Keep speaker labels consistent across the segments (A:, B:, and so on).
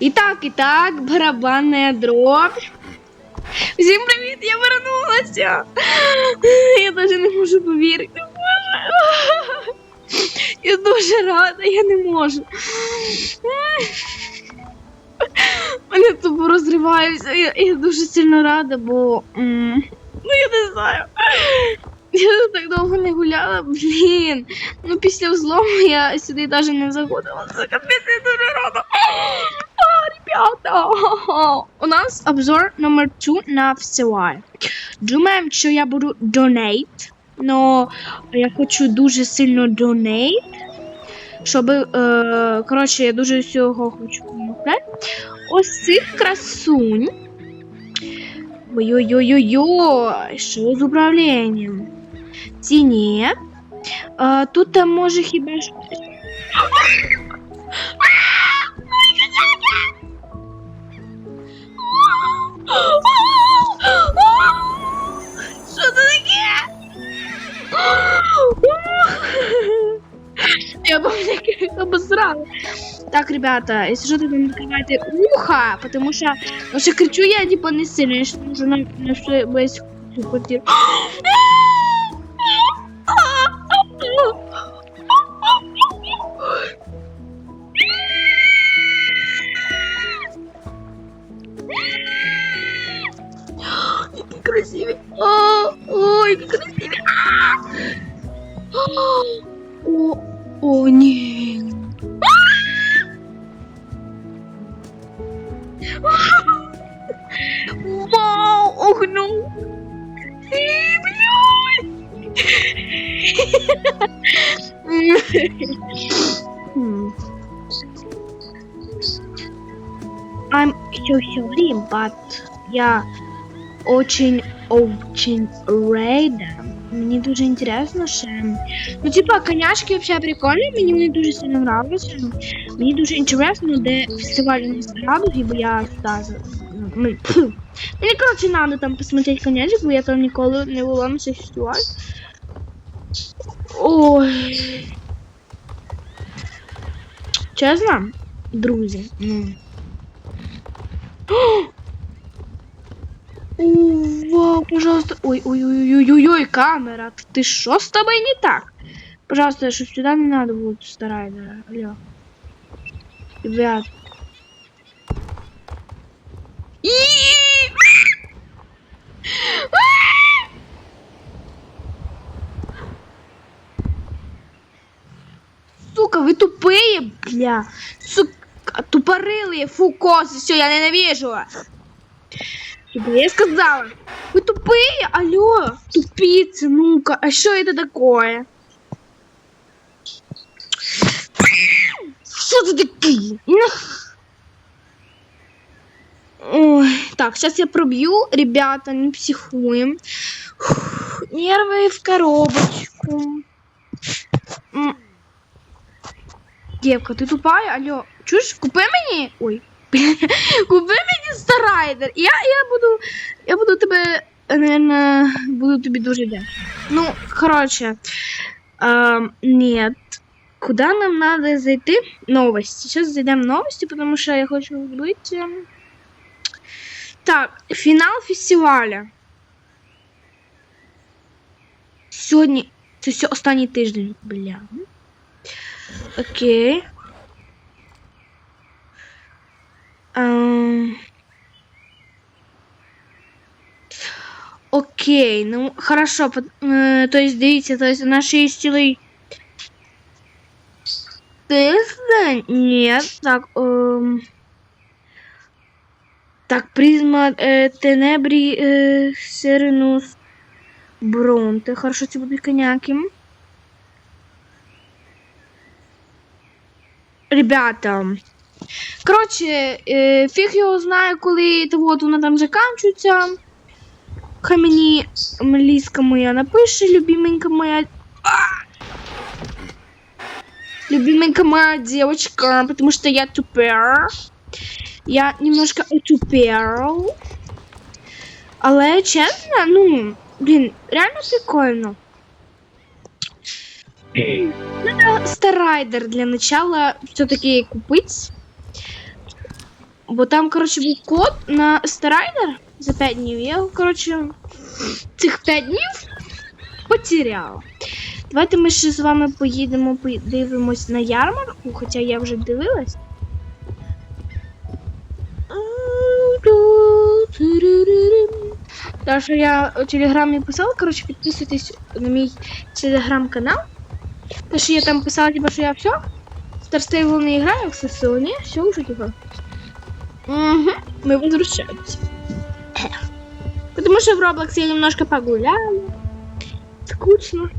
A: І так, і так, барабанна дробь. Всім привіт, я вернулася. Я навіть не можу повірити. Боже. Я дуже рада, я не можу. Мене тупо розриваюся. Я, я дуже сильно рада, бо. Ну я не знаю. Я так довго не гуляла, блін. Ну після взлому я сюди навіть не заходила. Це капець, я дуже рада. А, ребята. У нас обзор номер 2 на всевай. Думаємо, що я буду донейт. Но я хочу дуже сильно донейт. Щоб, е, коротше, я дуже всього хочу купляти. Ось цих красунь. Ой-ой-ой-ой-ой, що з управлінням? Ці ні. А, тут там може хіба що. Що це таке? Я помню, обосрала. Так, ребята, если что, то там закрывайте ухо, потому что, потому что кричу я типа не сильно, я что уже на, на всю весь квартиру. Какие красивые. О, ой, какие красивые. О, о, нет. Вау, ох, ну. Эй, блядь. I'm so sorry, but я очень-очень рада. Мені дуже інтересно ще. Ну, типа, коняшки взагалі прикольні, мені вони дуже сильно нравляться. Мені дуже інтересно, де фестиваль у нас радуги, бо я пф. Мені, коротше, надо там посмотреть конячок, бо я там ніколи не була на цей фестиваль. Ой. Чесно, друзі, ну. О, вау, пожалуйста. Ой, ой, ой, ой, ой, ой, камера. Ты что с тобой не так? Пожалуйста, чтобы сюда не надо будет старайдера. Алло. Ребят. И- Сука, вы тупые, бля. Сука, тупорылые, фукосы. Все, я ненавижу вас. Тебе я сказала. Вы тупые, алло, тупицы, ну-ка, а что это такое? Что это такие? Ой, так, сейчас я пробью, ребята, не психуем. Фух, Нервы в коробочку. Девка, ты тупая? Алло, чуешь, купи мені? Ой. Купи мені старайдер. Я, я буду. Я буду тебе. Наверное, буду тобі дуже дякувати. Ну, короче. эм, нет. Куда нам надо зайти? Новости. Сейчас зайдем в новости, потому что я хочу быть. эм, Так, фінал фестиваля. Сьогодні. Це все останній тиждень. Бля. Окей. Окей, ну хорошо. е, То есть, дивіться, то есть у нас ще є цілий тиждень? Ні, так. ем. Так, призма е, тенебрі е, сиренус бронте. Хорошо, це будуть коняки. Ребята. Коротше, е, фіг його знає, коли от вона там закінчується. Хай мені Меліска моя напише, любименька моя. А! Любименька моя девочка, потому что я тупер. Я немножко отупел. Але чесно, ну, блін, реально прикольно. Надо старайдер для начала все-таки купить. Бо там, коротше, був код на Старайдер За 5 днів. Я коротше, цих 5 днів потеряла. Давайте ми ще з вами поїдемо, подивимось на ярмарку, хоча я вже дивилась. Тому що я у телеграмі писала, коротше, підписуйтесь на мій телеграм-канал. Тому що я там писала, типа, що я все. Старстейбл не играю ССО, не? Все уже, типа. Угу, мы возвращаемся. Потому что в Roblox я немножко погуляла. Скучно.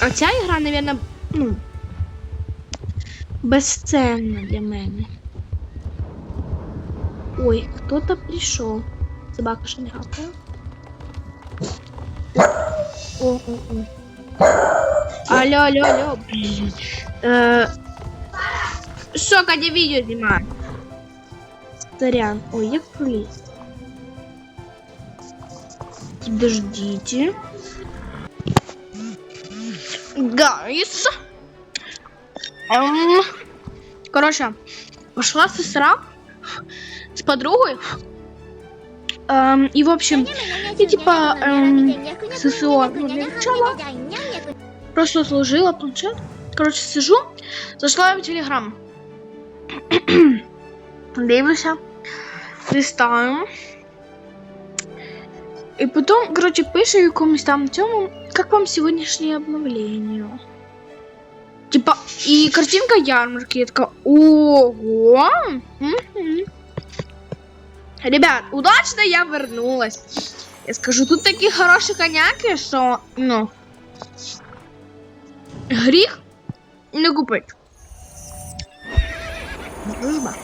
A: А ця ігра, наверное, ну, безценна для мене. Ой, кто-то пришел. Собака ще не гавкає. О, о, о. Алло, алло, алло, блин. Э, Що, Катя, відео знімаю? Сорян. Ой, як проліз. Подождите. Гайс. Эм, короче, пошла сестра с подругой. Эм, и, в общем,
B: И типа эм,
A: ССО, ну, для начала. просто сложила планшет. Короче, сижу, зашла в Телеграм. Дивлюся, листаю. І потім, короче, пише якомусь там цьому, как вам сегодняшнее обновление? Типа, и картинка ярмарки. Я така, ого! Мгм. Ребят, удачно я вернулась. Я скажу, тут такі хороші коняки, що, ну, гріх не купить. Дружба.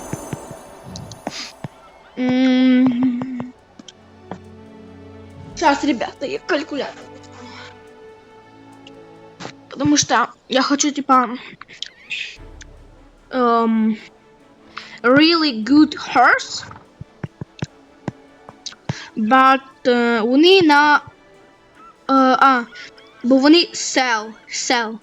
A: Сейчас, ребята, я калькулятор. Потому что я хочу, типа, эм, really good horse. But е, вони на. Е, а, бо вони sell, sell,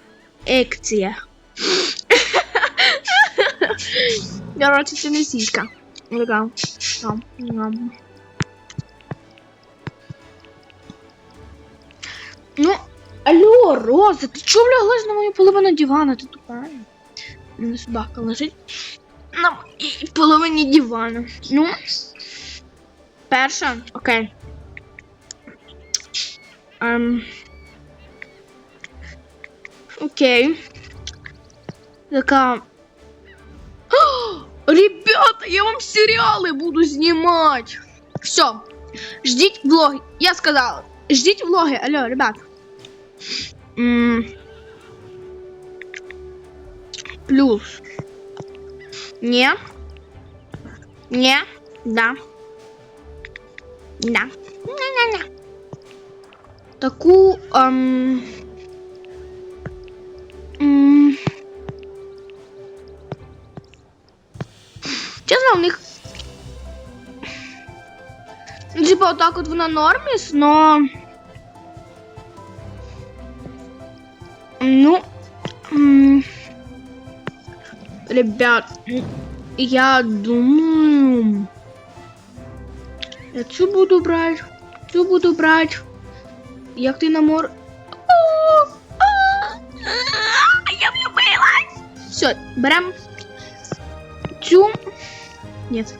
A: екція. Короче, це не сіська. Така. Там, там. Ну, алло, Роза, ти чого вляглась на мою половину дивана? Ти тупа. У мене собака лежить на моїй половині дивана. Ну, перша, окей. Ем. Окей. Така. Ребята, я вам сериалы буду снимать. Все. Ждите влоги. Я сказала. Ждите влоги. Алло, ребят. М. Плюс. Не. Не. Да. Да. Не-не-не. Таку. Ем... у них. Ну, типа, отак от вона норміс, но. Ну. Ребят, я думаю. Я цю буду брати. Цю буду брати. Як ти на мор. Я влюбилась! Все, берем цю. Нет.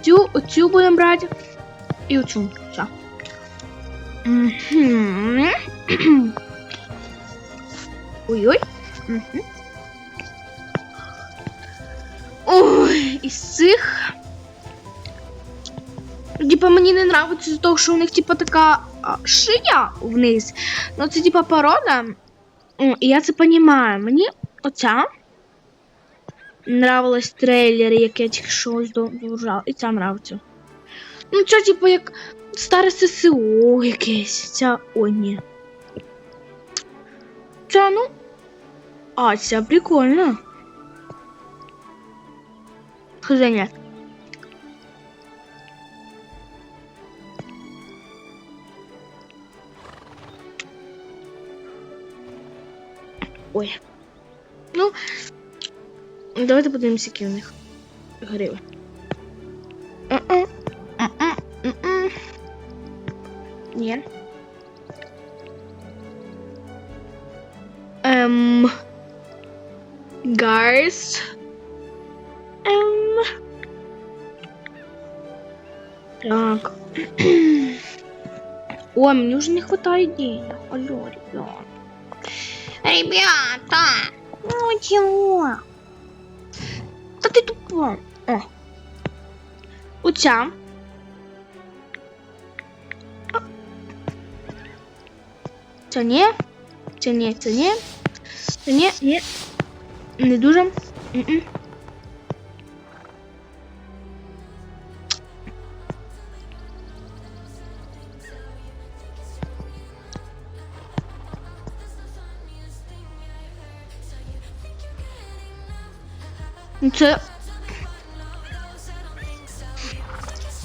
A: Цю, оцю будемо брати. І оцю. Все. Мгм. Ой-ой. Мгм. Ой, із цих. Типа мені не нравиться з того, що у них типа така а, шия вниз. Ну це типа порода. М, І я це розумію. Мені оця нравилась трейлер, як я тільки що здовжала. І ця нравиться. Ну, це типа як старе ССО якесь. Ця. О, ні. Ця, ну. А, ця прикольна. Хз, нет. Ой. Ну, Давайте подивимося, які у них гривень. М-м, м-м, м-м. Ні. Ем. Guys. Ем. Так. О, мені вже не хватає денег. Алло, ребят. Ребята, ну чего? Та ти тупо. О. Оця. А. Це ні. Це ні, це ні. Це ні, ні. Не дуже. М-м. Ну, Це.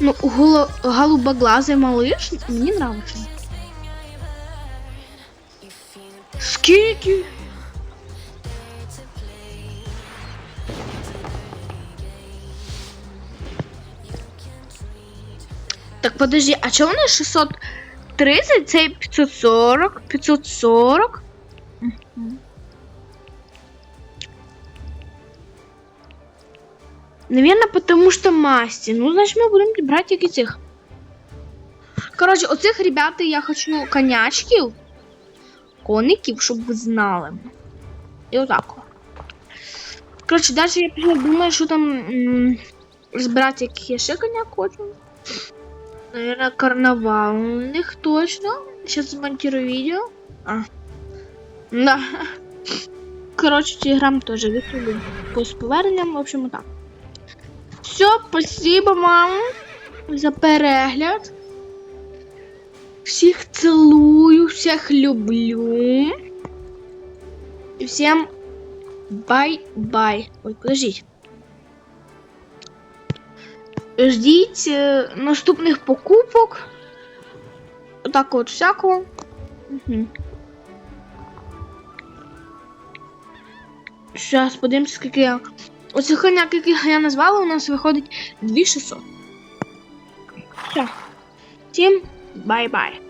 A: Ну, голо... голубоглазий малыш мені нравиться. Скільки? Так, подожди, а чого вони 630, це 540, 540? Наверное, потому что масти. Ну, значит, мы будем брать тільки цих. Короче, оцих ребят я хочу конячків, коників, щоб ви знали. І отак. о. Короче, далі я думаю, що там м, збирати яких я ще коняк хочу. Наверное, карнавал у них точно. Сейчас смонтирую видео. А. Да. Короче, телеграм тоже викладу пост поверненням. В общем, так. Все, спасибо вам за перегляд. Всіх цілую, всіх люблю. І всім бай-бай. Ой, подождіть. Ждіть е, наступних покупок. Отак от всякого. Угу. Зараз подивимося, скільки я. Оцих коняк, яких я назвала, у нас виходить 2600. Все. Всім бай-бай.